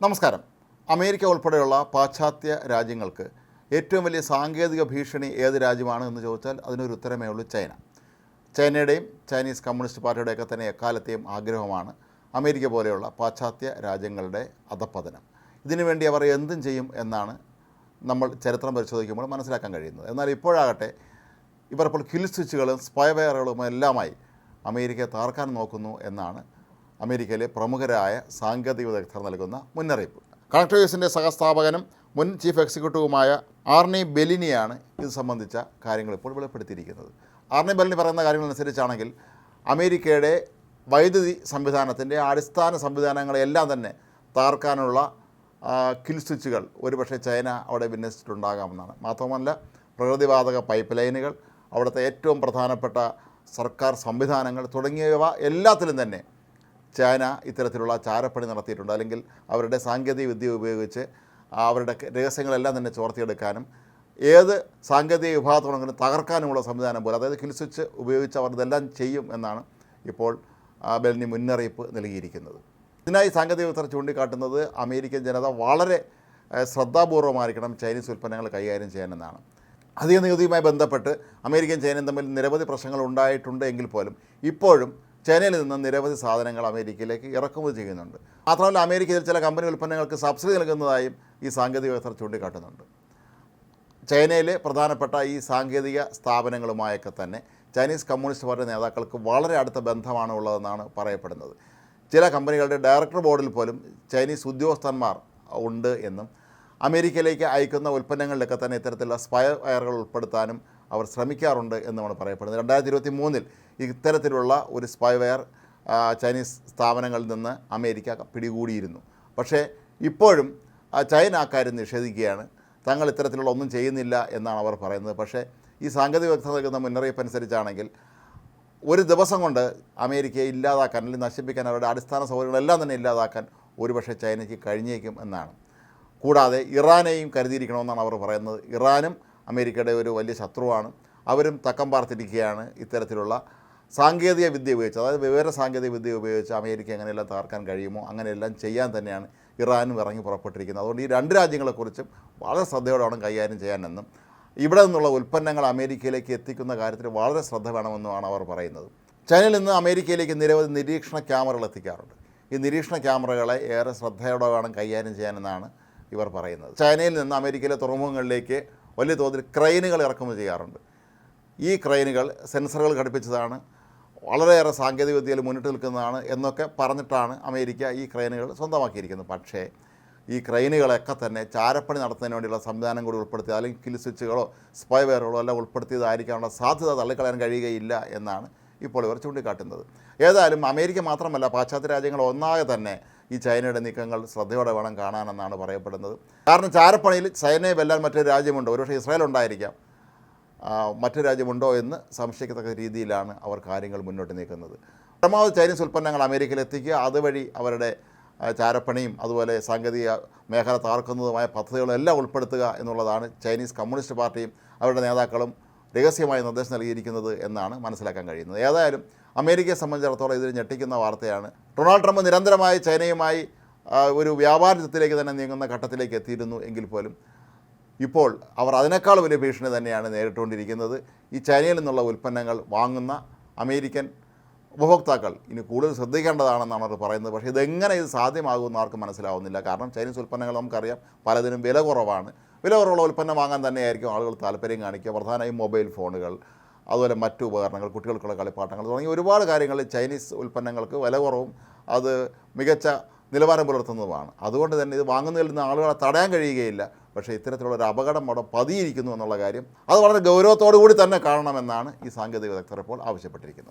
നമസ്കാരം. അമേരിക്ക ഉൾപ്പെടെയുള്ള പാശ്ചാത്യ രാജ്യങ്ങൾക്ക് ഏറ്റവും വലിയ സാങ്കേതിക ഭീഷണി ഏത് രാജ്യമാണ് എന്ന് ചോദിച്ചാൽ അതിനൊരു ഉത്തരമേ ഉള്ളൂ ചൈന. ചൈനയുടെയും ചൈനീസ് കമ്മ്യൂണിസ്റ്റ് പാർട്ടിയുടെയൊക്കെ തന്നെ എക്കാലത്തെയും ആഗ്രഹമാണ് അമേരിക്ക പോലെയുള്ള പാശ്ചാത്യ രാജ്യങ്ങളുടെ അധപ്പതനം ഇതിനുവേണ്ടി അവർ എന്തും ചെയ്യും എന്നാണ് നമ്മൾ ചരിത്രം പരിശോധിക്കുമ്പോൾ മനസ്സിലാക്കാൻ കഴിയുന്നത്. എന്നാൽ ഇപ്പോഴാകട്ടെ ഇവർ ഇപ്പോൾ കിൽ സ്വിച്ചുകളും സ്പൈവെയറുകളും എല്ലാമായി അമേരിക്കയെ താർക്കാൻ നോക്കുന്നു എന്നാണ് അമേരിക്കയിലെ പ്രമുഖരായ സാങ്കേതിക വിദഗ്ധർ നൽകുന്ന മുന്നറിയിപ്പ്. കണക്ടേഴ്സിന്റെ സഹസ്ഥാപകനും മുൻ ചീഫ് എക്സിക്യൂട്ടീവുമായ ആർണി ബെലിനിയാണ് ഇത് സംബന്ധിച്ച കാര്യങ്ങൾ ഇപ്പോൾ വെളിപ്പെടുത്തിയിരിക്കുന്നത്. ആർണി ബെലിനി പറയുന്ന കാര്യങ്ങളനുസരിച്ചാണെങ്കിൽ അമേരിക്കയുടെ വൈദ്യുതി സംവിധാനത്തിന്റെ അടിസ്ഥാന സംവിധാനങ്ങളെല്ലാം തന്നെ താർക്കാനുള്ള കിൽ സ്വിച്ചുകൾ ഒരുപക്ഷെ ചൈന അവിടെ വിന്യസിച്ചിട്ടുണ്ടാകാമെന്നാണ്. മാത്രമല്ല പ്രകൃതിവാതക പൈപ്പ് ലൈനുകൾ അവിടുത്തെ ഏറ്റവും പ്രധാനപ്പെട്ട സർക്കാർ സംവിധാനങ്ങൾ തുടങ്ങിയവ എല്ലാത്തിലും തന്നെ ചൈന ഇത്തരത്തിലുള്ള ചാരപ്പണി നടത്തിയിട്ടുണ്ട്. അല്ലെങ്കിൽ അവരുടെ സാങ്കേതിക വിദ്യ ഉപയോഗിച്ച് അവരുടെ രഹസ്യങ്ങളെല്ലാം തന്നെ ചോർത്തിയെടുക്കാനും ഏത് സാങ്കേതിക വിഭാഗത്തോടെങ്കിലും തകർക്കാനുമുള്ള സംവിധാനം പോലെ അതായത് കിൽ സ്വിച്ച് ഉപയോഗിച്ച് അവർ ഇതെല്ലാം ചെയ്യും എന്നാണ് ഇപ്പോൾ ബെലിനി മുന്നറിയിപ്പ് നൽകിയിരിക്കുന്നത്. ഇതിനായി സാങ്കേതിക വിദഗ്ധർ ചൂണ്ടിക്കാട്ടുന്നത് അമേരിക്കൻ ജനത വളരെ ശ്രദ്ധാപൂർവമായിരിക്കണം ചൈനീസ് ഉൽപ്പന്നങ്ങൾ കൈകാര്യം ചെയ്യാനെന്നാണ്. അധിക നികുതിയുമായി ബന്ധപ്പെട്ട് അമേരിക്കൻ ചൈനയും തമ്മിൽ നിരവധി പ്രശ്നങ്ങൾ ഉണ്ടായിട്ടുണ്ട് എങ്കിൽ പോലും ഇപ്പോഴും ചൈനയിൽ നിന്ന് നിരവധി സാധനങ്ങൾ അമേരിക്കയിലേക്ക് ഇറക്കുമതി ചെയ്യുന്നുണ്ട്. മാത്രമല്ല അമേരിക്കയിൽ ചില കമ്പനി ഉൽപ്പന്നങ്ങൾക്ക് സബ്സിഡി നൽകുന്നതായും ഈ സാങ്കേതിക വിദഗ്ധർ ചൂണ്ടിക്കാട്ടുന്നുണ്ട്. ചൈനയിലെ പ്രധാനപ്പെട്ട ഈ സാങ്കേതിക സ്ഥാപനങ്ങളുമായൊക്കെ തന്നെ ചൈനീസ് കമ്മ്യൂണിസ്റ്റ് പാർട്ടി നേതാക്കൾക്ക് വളരെ അടുത്ത ബന്ധമാണ് ഉള്ളതെന്നാണ് പറയപ്പെടുന്നത്. ചില കമ്പനികളുടെ ഡയറക്ടർ ബോർഡിൽ പോലും ചൈനീസ് ഉദ്യോഗസ്ഥന്മാർ ഉണ്ട് എന്നും അമേരിക്കയിലേക്ക് അയക്കുന്ന ഉൽപ്പന്നങ്ങളിലൊക്കെ തന്നെ ഇത്തരത്തിലുള്ള സ്പയർ വയറുകൾ ഉൾപ്പെടുത്താനും അവർ ശ്രമിക്കാറുണ്ട് എന്നുമാണ് പറയപ്പെടുന്നത്. രണ്ടായിരത്തി ഇരുപത്തി മൂന്നിൽ ഇത്തരത്തിലുള്ള ഒരു സ്പൈവെയർ ചൈനീസ് സ്ഥാപനങ്ങളിൽ നിന്ന് അമേരിക്ക പിടികൂടിയിരുന്നു. പക്ഷേ ഇപ്പോഴും ചൈന അക്കാര്യം നിഷേധിക്കുകയാണ്. തങ്ങൾ ഇത്തരത്തിലുള്ള ഒന്നും ചെയ്യുന്നില്ല എന്നാണ് അവർ പറയുന്നത്. പക്ഷേ ഈ സാങ്കേതിക വ്യക്തത നൽകുന്ന മുന്നറിയിപ്പ് അനുസരിച്ചാണെങ്കിൽ ഒരു ദിവസം കൊണ്ട് അമേരിക്കയെ ഇല്ലാതാക്കാൻ അല്ലെങ്കിൽ നശിപ്പിക്കാൻ അവരുടെ അടിസ്ഥാന സൗകര്യങ്ങളെല്ലാം തന്നെ ഇല്ലാതാക്കാൻ ഒരുപക്ഷെ ചൈനയ്ക്ക് കഴിഞ്ഞേക്കും എന്നാണ്. കൂടാതെ ഇറാനെയും കരുതിയിരിക്കണമെന്നാണ് അവർ പറയുന്നത്. ഇറാനും അമേരിക്കയുടെ ഒരു വലിയ ശത്രുവാണ്. അവരും തക്കം പാർത്തിരിക്കുകയാണ് ഇത്തരത്തിലുള്ള സാങ്കേതിക വിദ്യ ഉപയോഗിച്ച്. അതായത് വിവര സാങ്കേതിക വിദ്യ ഉപയോഗിച്ച് അമേരിക്ക എങ്ങനെയെല്ലാം തകർക്കാൻ കഴിയുമോ അങ്ങനെയെല്ലാം ചെയ്യാൻ തന്നെയാണ് ഇറാനും ഇറങ്ങി പുറപ്പെട്ടിരിക്കുന്നത്. അതുകൊണ്ട് ഈ രണ്ട് രാജ്യങ്ങളെക്കുറിച്ചും വളരെ ശ്രദ്ധയോടെ വേണം കൈകാര്യം ചെയ്യാനെന്നും ഇവിടെ നിന്നുള്ള ഉൽപ്പന്നങ്ങൾ അമേരിക്കയിലേക്ക് എത്തിക്കുന്ന കാര്യത്തിൽ വളരെ ശ്രദ്ധ വേണമെന്നുമാണ് അവർ പറയുന്നത്. ചൈനയിൽ നിന്ന് അമേരിക്കയിലേക്ക് നിരവധി നിരീക്ഷണ ക്യാമറകൾ എത്തിക്കാറുണ്ട്. ഈ നിരീക്ഷണ ക്യാമറകളെ ഏറെ ശ്രദ്ധയോടെ വേണം കൈകാര്യം ചെയ്യാനെന്നാണ് ഇവർ പറയുന്നത്. ചൈനയിൽ നിന്ന് അമേരിക്കയിലെ തുറമുഖങ്ങളിലേക്ക് വലിയ തോതിൽ ക്രെയിനുകൾ ഇറക്കുമതി ചെയ്യാറുണ്ട്. ഈ ക്രെയിനുകൾ സെൻസറുകൾ ഘടിപ്പിച്ചതാണ് വളരെയേറെ സാങ്കേതികവിദ്യയിൽ മുന്നിട്ട് നിൽക്കുന്നതാണ് എന്നൊക്കെ പറഞ്ഞിട്ടാണ് അമേരിക്ക ഈ ക്രെയിനുകൾ സ്വന്തമാക്കിയിരിക്കുന്നത്. പക്ഷേ ഈ ക്രെയിനുകളൊക്കെ തന്നെ ചാരപ്പണി നടത്തുന്നതിന് വേണ്ടിയുള്ള സംവിധാനം കൂടി ഉൾപ്പെടുത്തി അല്ലെങ്കിൽ കിൽ സ്വിച്ചുകളോ സ്പൈവെയറുകളോ എല്ലാം ഉൾപ്പെടുത്തിയതായിരിക്കാനുള്ള സാധ്യത തള്ളിക്കളയാൻ കഴിയുകയില്ല എന്നാണ് ഇപ്പോൾ ഇവർ ചൂണ്ടിക്കാട്ടുന്നത്. ഏതായാലും അമേരിക്ക മാത്രമല്ല പാശ്ചാത്യ രാജ്യങ്ങൾ ഒന്നാകെ തന്നെ ഈ ചൈനയുടെ നീക്കങ്ങൾ ശ്രദ്ധയോടെ വേണം കാണാനെന്നാണ് പറയപ്പെടുന്നത്. കാരണം ചാരപ്പണിയിൽ ചൈനയെ വെല്ലാൻ മറ്റൊരു രാജ്യമുണ്ട്. ഒരുപക്ഷെ ഇസ്രായേൽ ഉണ്ടായിരിക്കാം. മറ്റു രാജ്യമുണ്ടോ എന്ന് സംശയിക്കത്തക്ക രീതിയിലാണ് അവർ കാര്യങ്ങൾ മുന്നോട്ട് നീക്കുന്നത്. പരമാവധി ചൈനീസ് ഉൽപ്പന്നങ്ങൾ അമേരിക്കയിൽ എത്തിക്കുക അതുവഴി അവരുടെ ചാരപ്പണിയും അതുപോലെ സാങ്കേതിക മേഖല താർക്കുന്നതുമായ പദ്ധതികളെല്ലാം ഉൾപ്പെടുത്തുക എന്നുള്ളതാണ് ചൈനീസ് കമ്മ്യൂണിസ്റ്റ് പാർട്ടിയും അവരുടെ നേതാക്കളും രഹസ്യമായി നിർദ്ദേശം നൽകിയിരിക്കുന്നത് എന്നാണ് മനസ്സിലാക്കാൻ കഴിയുന്നത്. ഏതായാലും അമേരിക്കയെ സംബന്ധിച്ചിടത്തോളം ഇതിന് ഞെട്ടിക്കുന്ന വാർത്തയാണ്. ഡൊണാൾഡ് ട്രംപ് നിരന്തരമായി ചൈനയുമായി ഒരു വ്യാപാര യുദ്ധത്തിലേക്ക് തന്നെ നീങ്ങുന്ന ഘട്ടത്തിലേക്ക് എത്തിയിരുന്നു എങ്കിൽ പോലും ഇപ്പോൾ അവർ അതിനേക്കാൾ വലിയ ഭീഷണി തന്നെയാണ് നേരിട്ടുകൊണ്ടിരിക്കുന്നത്. ഈ ചൈനയിൽ നിന്നുള്ള ഉൽപ്പന്നങ്ങൾ വാങ്ങുന്ന അമേരിക്കൻ ഉപഭോക്താക്കൾ ഇനി കൂടുതൽ ശ്രദ്ധിക്കേണ്ടതാണെന്നാണ് അവർ പറയുന്നത്. പക്ഷേ ഇതെങ്ങനെ ഇത് സാധ്യമാകുമെന്ന് ആർക്കും മനസ്സിലാവുന്നില്ല. കാരണം ചൈനീസ് ഉൽപ്പന്നങ്ങൾ നമുക്കറിയാം പലതിനും വില കുറവാണ്. വില കുറവുള്ള ഉൽപ്പന്നം വാങ്ങാൻ തന്നെയായിരിക്കും ആളുകൾ താല്പര്യം കാണിക്കുക. പ്രധാനമായും മൊബൈൽ ഫോണുകൾ അതുപോലെ മറ്റു ഉപകരണങ്ങൾ കുട്ടികൾക്കുള്ള കളിപ്പാട്ടങ്ങൾ തുടങ്ങി ഒരുപാട് കാര്യങ്ങൾ ചൈനീസ് ഉൽപ്പന്നങ്ങൾക്ക് വില കുറവും അത് മികച്ച നിലവാരം പുലർത്തുന്നതുമാണ്. അതുകൊണ്ട് തന്നെ ഇത് വാങ്ങുന്നതിൽ നിന്ന് ആളുകളെ തടയാൻ കഴിയുകയില്ല. പക്ഷേ ഇത്തരത്തിലുള്ള ഒരു അപകടം അവിടെ പതിയിരിക്കുന്നു എന്നുള്ള കാര്യം അത് വളരെ ഗൗരവത്തോടു കൂടി തന്നെ കാണണമെന്നാണ് ഈ സാങ്കേതിക വിദഗ്ധർ ഇപ്പോൾ ആവശ്യപ്പെട്ടിരിക്കുന്നത്.